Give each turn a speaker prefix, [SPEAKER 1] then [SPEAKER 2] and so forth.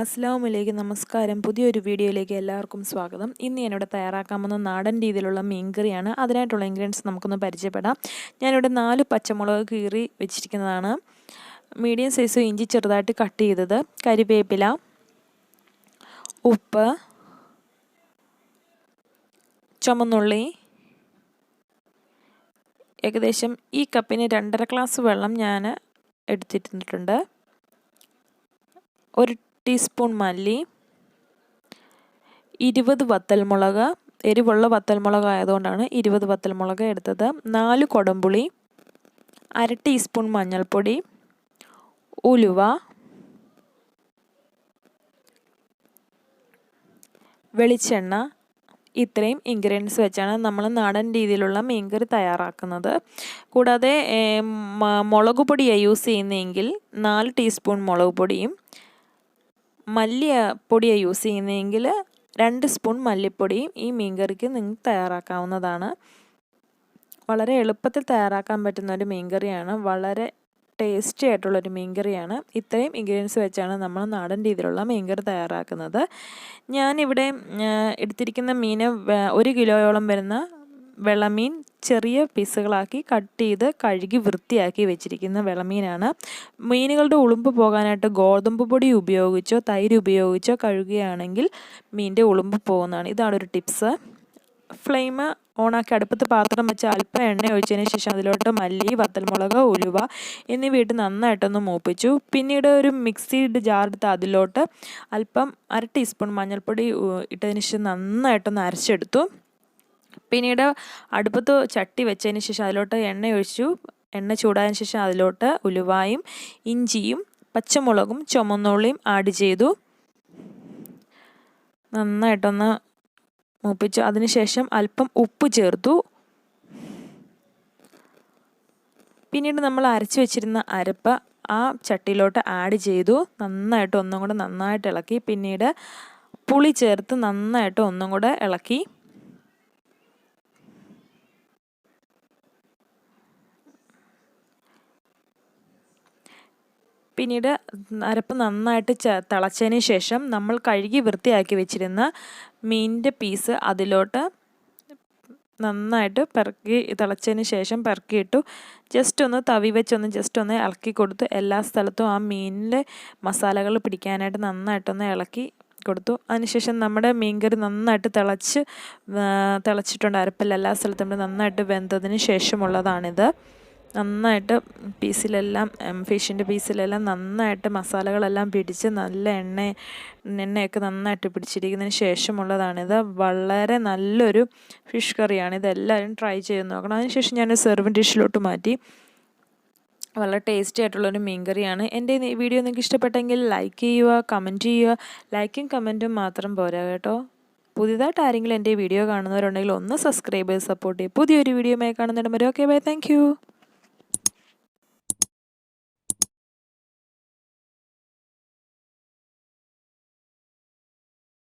[SPEAKER 1] അസ്ലാം വലൈക്കും നമസ്കാരം പുതിയൊരു വീഡിയോയിലേക്ക് എല്ലാവർക്കും സ്വാഗതം ഇന്ന് ഞാനിവിടെ തയ്യാറാക്കാമെന്ന നാടൻ രീതിയിലുള്ള മീൻകറിയാണ് അതിനായിട്ടുള്ള ഇൻഗ്രീഡിയൻസ് നമുക്കൊന്ന് പരിചയപ്പെടാം ഞാനിവിടെ നാല് പച്ചമുളക് കീറി വെച്ചിരിക്കുന്നതാണ് മീഡിയം സൈസ് ഇഞ്ചി ചെറുതായിട്ട് കട്ട് ചെയ്തത് കരിവേപ്പില ഉപ്പ് ചുമന്നുള്ളി ഏകദേശം ഈ കപ്പിന് രണ്ടര ഗ്ലാസ് വെള്ളം ഞാൻ എടുത്തിട്ടുണ്ട് ഒരു ടീസ്പൂൺ മല്ലി ഇരുപത് വത്തൽമുളക് എരിവുള്ള വത്തൽമുളക് ആയതുകൊണ്ടാണ് ഇരുപത് വത്തൽമുളക് എടുത്തത് നാല് കൊടംപുളി അര ടീസ്പൂൺ മഞ്ഞൾപ്പൊടി ഉലുവ വെളിച്ചെണ്ണ ഇത്രയും ഇൻഗ്രീഡിയൻസ് വെച്ചാണ് നമ്മൾ നാടൻ രീതിയിലുള്ള മീൻകറി തയ്യാറാക്കുന്നത് കൂടാതെ മുളക് പൊടിയാണ് യൂസ് ചെയ്യുന്നതെങ്കിൽ നാല് ടീസ്പൂൺ മുളക് പൊടിയും മല്ലി പൊടിയാണ് യൂസ് ചെയ്യുന്നതെങ്കിൽ രണ്ട് സ്പൂൺ മല്ലിപ്പൊടിയും ഈ മീൻകറിക്ക് നിങ്ങൾക്ക് തയ്യാറാക്കാവുന്നതാണ് വളരെ എളുപ്പത്തിൽ തയ്യാറാക്കാൻ പറ്റുന്ന ഒരു മീൻകറിയാണ് വളരെ ടേസ്റ്റി ആയിട്ടുള്ളൊരു മീൻകറിയാണ് ഇത്രയും ഇൻഗ്രീഡിയൻസ് വെച്ചാണ് നമ്മൾ നാടൻ രീതിയിലുള്ള മീൻകറി തയ്യാറാക്കുന്നത് ഞാനിവിടെ എടുത്തിരിക്കുന്ന മീൻ ഒരു കിലോയോളം വരുന്ന വെളമീൻ ചെറിയ പീസുകളാക്കി കട്ട് ചെയ്ത് കഴുകി വൃത്തിയാക്കി വെച്ചിരിക്കുന്ന വിളമീനാണ് മീനുകളുടെ ഉളുമ്പ് പോകാനായിട്ട് ഗോതമ്പ് പൊടി ഉപയോഗിച്ചോ തൈര് ഉപയോഗിച്ചോ കഴുകുകയാണെങ്കിൽ മീനിൻ്റെ ഉളുമ്പ് പോകുന്നതാണ് ഇതാണ് ഒരു ടിപ്സ് ഫ്ലെയിം ഓണാക്കി അടുപ്പത്ത് പാത്രം വെച്ച് അല്പം എണ്ണ ഒഴിച്ചതിന് ശേഷം അതിലോട്ട് മല്ലി വത്തൽമുളക് ഉലുവ എന്നിവയിട്ട് നന്നായിട്ടൊന്ന് മൂപ്പിച്ചു പിന്നീട് ഒരു മിക്സിയുടെ ജാറെടുത്ത് അതിലോട്ട് അല്പം അര ടീസ്പൂൺ മഞ്ഞൾപ്പൊടി ഇട്ടതിന് ശേഷം നന്നായിട്ടൊന്ന് അരച്ചെടുത്തു പിന്നീട് അടുപ്പത്ത് ചട്ടി വെച്ചതിന് ശേഷം അതിലോട്ട് എണ്ണ ഒഴിച്ചു എണ്ണ ചൂടായതിന് ശേഷം അതിലോട്ട് ഉലുവായും ഇഞ്ചിയും പച്ചമുളകും ചുമന്നുള്ളിയും ആഡ് ചെയ്തു നന്നായിട്ടൊന്ന് മൂപ്പിച്ചു അതിനുശേഷം അല്പം ഉപ്പ് ചേർത്തു പിന്നീട് നമ്മൾ അരച്ചു വെച്ചിരുന്ന അരപ്പ് ആ ചട്ടിയിലോട്ട് ആഡ് ചെയ്തു നന്നായിട്ട് ഒന്നും കൂടെ നന്നായിട്ട് ഇളക്കി പിന്നീട് പുളി ചേർത്ത് നന്നായിട്ട് ഒന്നും കൂടെ ഇളക്കി പിന്നീട് അരപ്പ് നന്നായിട്ട് ച തിളച്ചതിന് ശേഷം നമ്മൾ കഴുകി വൃത്തിയാക്കി വെച്ചിരുന്ന മീനിൻ്റെ പീസ് അതിലോട്ട് നന്നായിട്ട് പെറുക്കി തിളച്ചതിന് ശേഷം പെറുക്കിയിട്ടു ജസ്റ്റ് ഒന്ന് തവി വെച്ചൊന്ന് ജസ്റ്റ് ഒന്ന് ഇളക്കി കൊടുത്തു എല്ലാ സ്ഥലത്തും ആ മീനിലെ മസാലകൾ പിടിക്കാനായിട്ട് നന്നായിട്ടൊന്ന് ഇളക്കി കൊടുത്തു അതിനുശേഷം നമ്മുടെ മീൻകറി നന്നായിട്ട് തിളച്ച് തിളച്ചിട്ടുണ്ട് അരപ്പിൽ എല്ലാ സ്ഥലത്തും നന്നായിട്ട് വെന്തതിന് ശേഷമുള്ളതാണിത് നന്നായിട്ട് പീസിലെല്ലാം ഫിഷിൻ്റെ പീസിലെല്ലാം നന്നായിട്ട് മസാലകളെല്ലാം പിടിച്ച് നല്ല എണ്ണ എണ്ണയൊക്കെ നന്നായിട്ട് പിടിച്ചിരിക്കുന്നതിന് ശേഷമുള്ളതാണിത് വളരെ നല്ലൊരു ഫിഷ് കറിയാണ് ഇതെല്ലാവരും ട്രൈ ചെയ്ത് നോക്കണം അതിനുശേഷം ഞാൻ സെർവ് ഡിഷിലോട്ട് മാറ്റി വളരെ ടേസ്റ്റി ആയിട്ടുള്ളൊരു മീൻകറിയാണ് എൻ്റെ ഈ വീഡിയോ നിങ്ങൾക്ക് ഇഷ്ടപ്പെട്ടെങ്കിൽ ലൈക്ക് ചെയ്യുക കമൻറ്റ് ചെയ്യുക ലൈക്കും കമൻറ്റും മാത്രം പോരാ കേട്ടോ പുതിയതായിട്ട് ആരെങ്കിലും എൻ്റെ വീഡിയോ കാണുന്നവരുണ്ടെങ്കിൽ ഒന്ന് സബ്സ്ക്രൈബ് ചെയ്ത് സപ്പോർട്ട് ചെയ്യുക പുതിയൊരു വീഡിയോ മേ കാണുന്നുണ്ടെങ്കിൽ ഓക്കെ ബൈ താങ്ക്